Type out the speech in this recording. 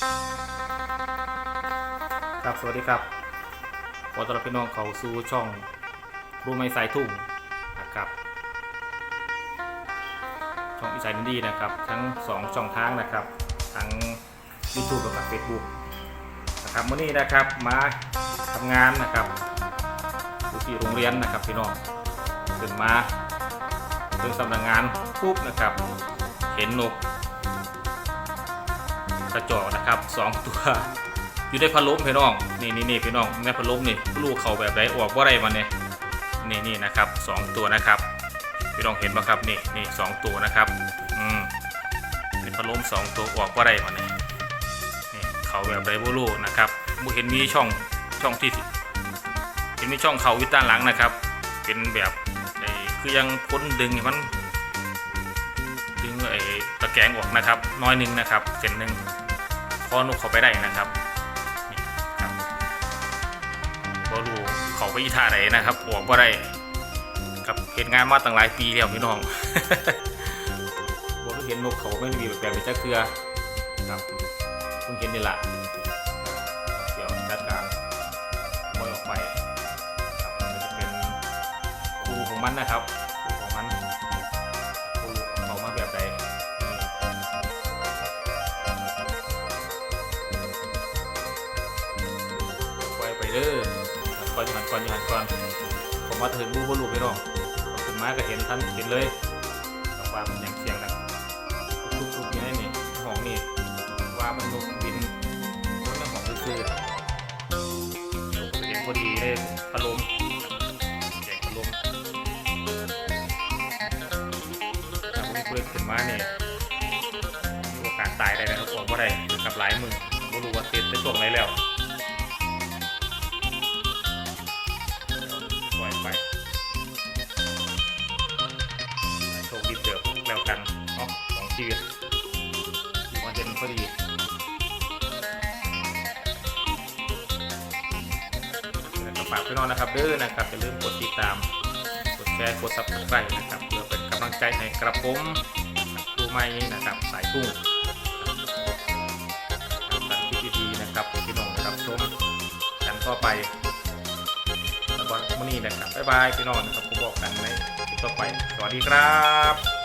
ครับสวัสดีครับขอต้อนรับพี่น้องเข้าสู่ช่องรู้ไม่สายทุ่งนะครับช่องอีสานอินดีนะครับ ทั้งสองช่องทางนะครับ ทั้ง YouTube และกับ Facebook นะครับมื่อนี้นะครับมาทำงานนะครับอยู่ที่โรงเรียนนะครับพี่น้องตื่นมาถึงสำนักงานปุ๊บนะครับ เห็นนก กระจอกนะครับสองตัวอยู่ในพัดลมพี่น้องนี่นี่นี่พี่น้องในพัดลมนี่ลูกเขาแบบไหนออกว่าไรมันเนี่ยนี่นี่นะครับสองตัวนะครับพี่น้องเห็นปะครับนี่นี่สองตัวนะครับอืมในพัดลมสองตัวออกว่าไรมันเนี่ยนี่เขาแบบไรบูรูนะครับบูเห็นมีช่องช่องที่เห็นมีช่องเขาอยู่ด้านหลังนะครับ เป็นแบบไอ้คือยังพ้นดึงมันดึงไอ้ตะแกรงออกนะครับ น้อยหนึงนะครับเส้นหนึ่ง พอนกเขาไปได้นะครับนี่ครับบอรูเขาไปอีท่าไหนนะครับออกบ่ได้กับเห็นงานมาตั้งหลายปีแล้วพี่น้องบอรูเห็นนกเขาไม่มีแบบแบบนี้จะเครือครับเพิ่งเห็นนี่แหละเดี๋ยวจัดการปล่อยออกไปครับมันจะเป็นครูของมันนะครับ เด้อก่อนอยู่หันก่อนอยู่หันก่อนผมมาถึงบูบลูกพี่น้องถึงมาก็เห็นท่านเห็นเลยกับว่ามันยังเสียงดังทุกๆอยู่ในนี่ห้องนี่ว่ามันนกบินบนน้ำหอมซื่อๆเห็นพอดีเลยพัดลมเสียงพัดลมถ้าไม่เปิดขึ้นมาเนี่ยมีโอกาสตายได้นะครับผมว่าได้กับหลายมือไม่รู้ว่าติดไปช่งไหนแล้ว แล้วกันเนาะของชีวิตมันจะพอดีแล้วก็ฝากพี่น้องนะครับเด้อนะครับอย่าลืมกดติดตาม กดแชร์กด subscribe นะครับเพื่อเป็นกำลังใจให้กระผมครูใหม่นะครับสายทุ่งทำการคิดดีๆนะครับพี่น้องนะครับชมกันต่อไปสำหรับวันนี้นะครับบ๊ายบายพี่น้องนะครับผมบอกกันในคลิปต่อไป สวัสดีครับ